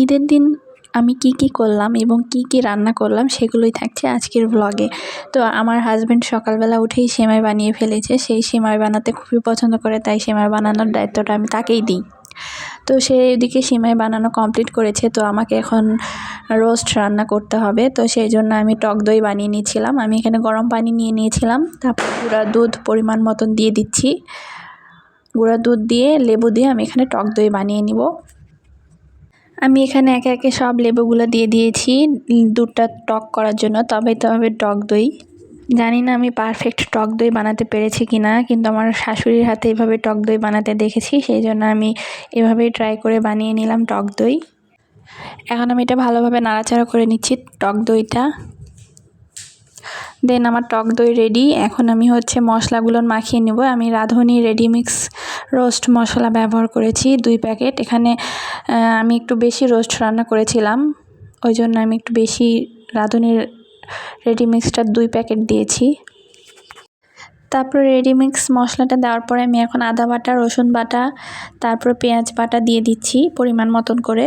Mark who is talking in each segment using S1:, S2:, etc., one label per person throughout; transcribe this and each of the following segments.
S1: ঈদের দিন আমি কী কী করলাম এবং কী কী রান্না করলাম সেগুলোই থাকছে আজকের ভ্লগে তো আমার হাজব্যান্ড সকালবেলা উঠেই সেমাই বানিয়ে ফেলেছে। সেই সেমাই বানাতে খুবই পছন্দ করে, তাই সেমাই বানানোর দায়িত্বটা আমি তাকেই দিই। তো সে এদিকে সিমাই বানানো কমপ্লিট করেছে, তো আমাকে এখন রোস্ট রান্না করতে হবে। তো সেই জন্য আমি টক দই বানিয়ে নিয়েছিলাম। আমি এখানে গরম পানি নিয়ে নিয়েছিলাম, তারপর গুঁড়া দুধ পরিমাণ মতন দিয়ে দিচ্ছি। গুঁড়া দুধ দিয়ে লেবু দিয়ে আমি এখানে টক দই বানিয়ে নিব। আমি এখানে একে একে সব লেবুগুলো দিয়ে দিয়েছি, দুধটা টক করার জন্য। তবে তবে টক দই। জানি না আমি পারফেক্ট টক দই বানাতে পেরেছি কি না কিন্তু আমার শাশুড়ির হাতে এভাবে টক দই বানাতে দেখেছি, সেই জন্য আমি এভাবেই ট্রাই করে বানিয়ে নিলাম টক দই। এখন আমি এটা ভালোভাবে নাড়াচাড়া করে নিচ্ছি টক দইটা। দেন আমার টক দই রেডি এখন আমি হচ্ছে মশলাগুলো মাখিয়ে নেব। আমি রাঁধুনি রেডিমিক্স রোস্ট মশলা ব্যবহার করেছি দুই প্যাকেট। এখানে আমি একটু বেশি রোস্ট রান্না করেছিলাম। ওই জন্য আমি একটু বেশি রাঁধুনির রেডিমিক্সটার দুই প্যাকেট দিয়েছি। তারপর রেডিমিক্স মশলাটা দেওয়ার পরে আমি এখন আদা বাটা, রসুন বাটা, তারপর পেঁয়াজ বাটা দিয়ে দিচ্ছি পরিমাণ মতন করে।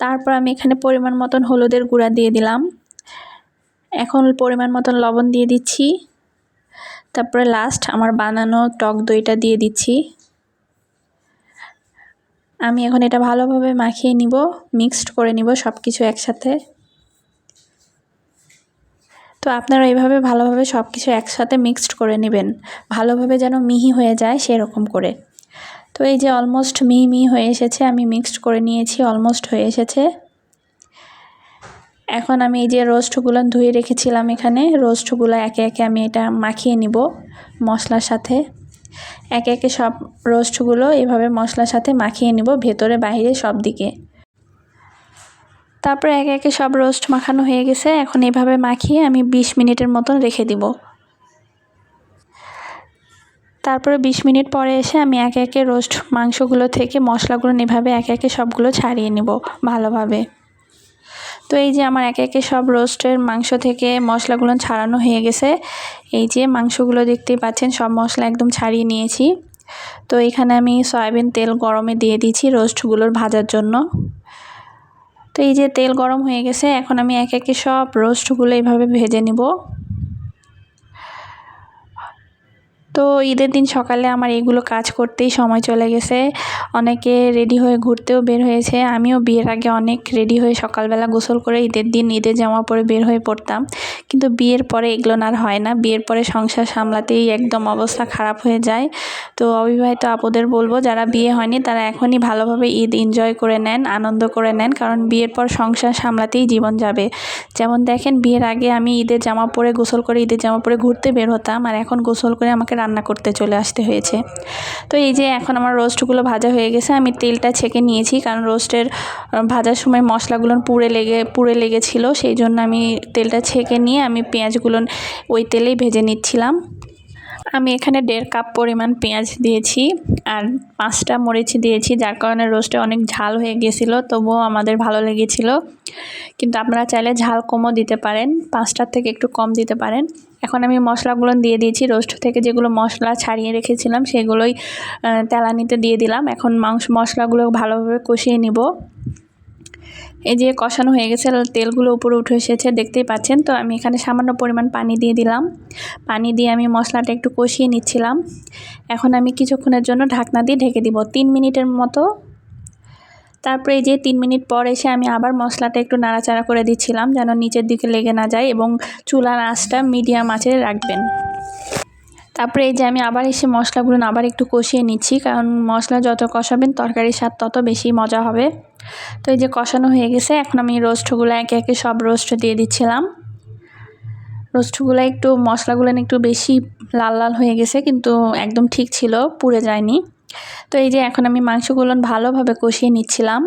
S1: তারপর আমি এখানে পরিমাণ মতন হলুদের গুঁড়া দিয়ে দিলাম। এখন পরিমাণ মতন লবণ দিয়ে দিচ্ছি। তারপরে লাস্ট আমার বানানো টক দইটা দিয়ে দিচ্ছি। আমি এখন এটা ভালোভাবে মাখিয়ে নিব মিক্সড করে নিব সব কিছু একসাথে। তো আপনারা এইভাবে ভালোভাবে সব কিছু একসাথে মিক্সড করে নেবেন, ভালোভাবে যেন মিহি হয়ে যায় সেরকম করে। তো এই যে অলমোস্ট মিহি মিহি হয়ে এসেছে, আমি মিক্সড করে নিয়েছি অলমোস্ট হয়ে এসেছে। এখন আমি এই যে রোস্টগুলো ধুয়ে রেখেছিলাম এখানে রোস্টগুলো একে একে আমি এটা মাখিয়ে নিব মশলার সাথে। একে একে সব রোস্টগুলো এভাবে মশলার সাথে মাখিয়ে নিব, ভেতরে বাইরে সব দিকে তারপরে একে একে সব রোস্ট মাখানো হয়ে গেছে, এখন এভাবে মাখিয়ে আমি ২০ মিনিটের মতন রেখে দিব। তারপরে ২০ মিনিট পরে এসে আমি একে একে রোস্ট মাংসগুলো থেকে মশলাগুলো এভাবে একে একে সবগুলো ছাড়িয়ে নিব ভালোভাবে। তো এই যে আমার একে একে সব রোস্টের মাংস থেকে মশলাগুলো ছাড়ানো হয়ে গেছে। এই যে মাংসগুলো দেখতেই পাচ্ছেন, সব মশলা একদম ছাড়িয়ে নিয়েছি। তো এখানে আমি সয়াবিন তেল গরমে দিয়ে দিয়েছি রোস্টগুলোর ভাজার জন্য। তো এই যে তেল গরম হয়ে গেছে, এখন আমি একে একে সব রোস্টগুলো এইভাবে ভেজে নিব। তো ঈদের দিন সকালে আমার এগুলো কাজ করতেই সময় চলে গেছে। অনেকে রেডি হয়ে ঘুরতেও বের হয়েছে। আমিও বিয়ের আগে অনেক রেডি হয়ে সকালবেলা গোসল করে ঈদের দিন ঈদের জামা পরে বের হয়ে পড়তাম। কিন্তু বিয়ের পরে এগুলো আর হয় না। বিয়ের পরে সংসার সামলাতেই একদম অবস্থা খারাপ হয়ে যায়। তো অবিবাহিত আপদের বলব, যারা বিয়ে হয়নি তারা এখনই ভালোভাবে ঈদ এনজয় করে নেন, আনন্দ করে নেন। কারণ বিয়ের পর সংসার সামলাতেই জীবন যাবে। যেমন দেখেন, বিয়ের আগে আমি ঈদের জামা পরে গোসল করে, ঈদের জামা পরে ঘুরতে বের হতাম। আর এখন গোসল করে আমাকে রান্না করতে চলে আসতে হয়েছে। তো এই যে এখন আমার রোস্টগুলো ভাজা হয়ে গেছে, আমি তেলটা ছেঁকে নিয়েছি কারণ রোস্টের ভাজার সময় মশলাগুলো পুড়ে লেগে, পুড়ে লেগেছিলো, সেই জন্য আমি তেলটা ছেঁকে নিয়ে আমি পেঁয়াজগুলো ওই তেলেই ভেজে নিচ্ছিলাম। আমি এখানে দেড় কাপ পরিমাণ পেঁয়াজ দিয়েছি আর পাঁচটা মরিচ দিয়েছি, যার কারণে রোস্টে অনেক ঝাল হয়ে গেছিল, তবুও আমাদের ভালো লেগেছিলো। কিন্তু আপনারা চাইলে ঝাল কমও দিতে পারেন, পাঁচটার থেকে একটু কম দিতে পারেন। এখন আমি মশলাগুলো দিয়ে দিয়েছি, রোস্ট থেকে যেগুলো মশলা ছাড়িয়ে রেখেছিলাম, সেগুলোই তেলানিতে দিয়ে দিলাম। এখন মাংস মশলাগুলো ভালোভাবে কষিয়ে নিব। এই যে কষানো হয়ে গেছে তেলগুলো উপরে উঠে এসেছে, দেখতেই পাচ্ছেন। তো আমি এখানে সামান্য পরিমাণ পানি দিয়ে দিলাম। পানি দিয়ে আমি মশলাটা একটু কষিয়ে নিচ্ছিলাম। এখন আমি কিছুক্ষণের জন্য ঢাকনা দিয়ে ঢেকে দিব, তিন মিনিটের মতো। তারপরে এই যে তিন মিনিট পর এসে আমি আবার মশলাটা একটু নাড়াচাড়া করে দিচ্ছিলাম, যেন নিচের দিকে লেগে না যায় এবং চুলার আঁচটা মিডিয়াম আঁচে রাখবেন। তারপরে এই যে আমি আবার এসে মশলাগুলো আবার একটু কষিয়ে নিচ্ছি, কারণ মশলা যত কষাবেন, তরকারির স্বাদ তত বেশি মজা হবে। তো এই যে কষানো হয়ে গেছে, এখন আমি রোস্টগুলো একে একে সব রোস্ট দিয়ে দিচ্ছিলাম। রোস্টগুলো একটু, মশলাগুলো একটু বেশি লাল লাল হয়ে গেছে, কিন্তু একদম ঠিক ছিল, পুড়ে যায়নি। তো এই যে এখন আমি মাংসগুলো ভালোভাবে কষিয়ে নিচ্ছিলাম।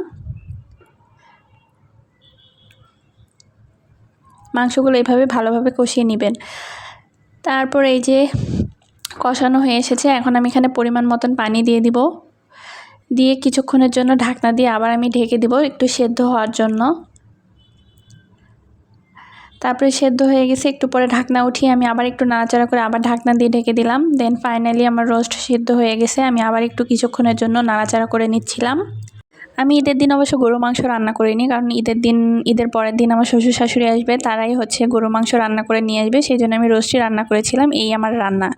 S1: মাংসগুলো এইভাবে ভালোভাবে কষিয়ে নেবেন। তারপর এই যে কষানো হয়ে এসেছে, এখন আমি এখানে পরিমাণ মতন পানি দিয়ে দিব। দিয়ে কিছুক্ষণের জন্য ঢাকনা দিয়ে আবার আমি ঢেকে দিব একটু সেদ্ধ হওয়ার জন্য। তারপরে সেদ্ধ হয়ে গেছে, একটু পরে ঢাকনা উঠিয়ে আমি আবার একটু নাড়াচাড়া করে আবার ঢাকনা দিয়ে ঢেকে দিলাম। দেন ফাইনালি আমার রোস্ট সেদ্ধ হয়ে গেছে, আমি আবার একটু কিছুক্ষণের জন্য নাড়াচাড়া করে নিচ্ছিলাম। আমি ঈদের দিন অবশ্য গরু মাংস রান্না করিনি, কারণ ঈদের দিন, ঈদের পরের দিন আমার শ্বশুর শাশুড়ি আসবে, তারাই হচ্ছে গরু মাংস রান্না করে নিয়ে আসবে, সেই জন্য আমি রোস্টই রান্না করেছিলাম, এই আমার রান্না।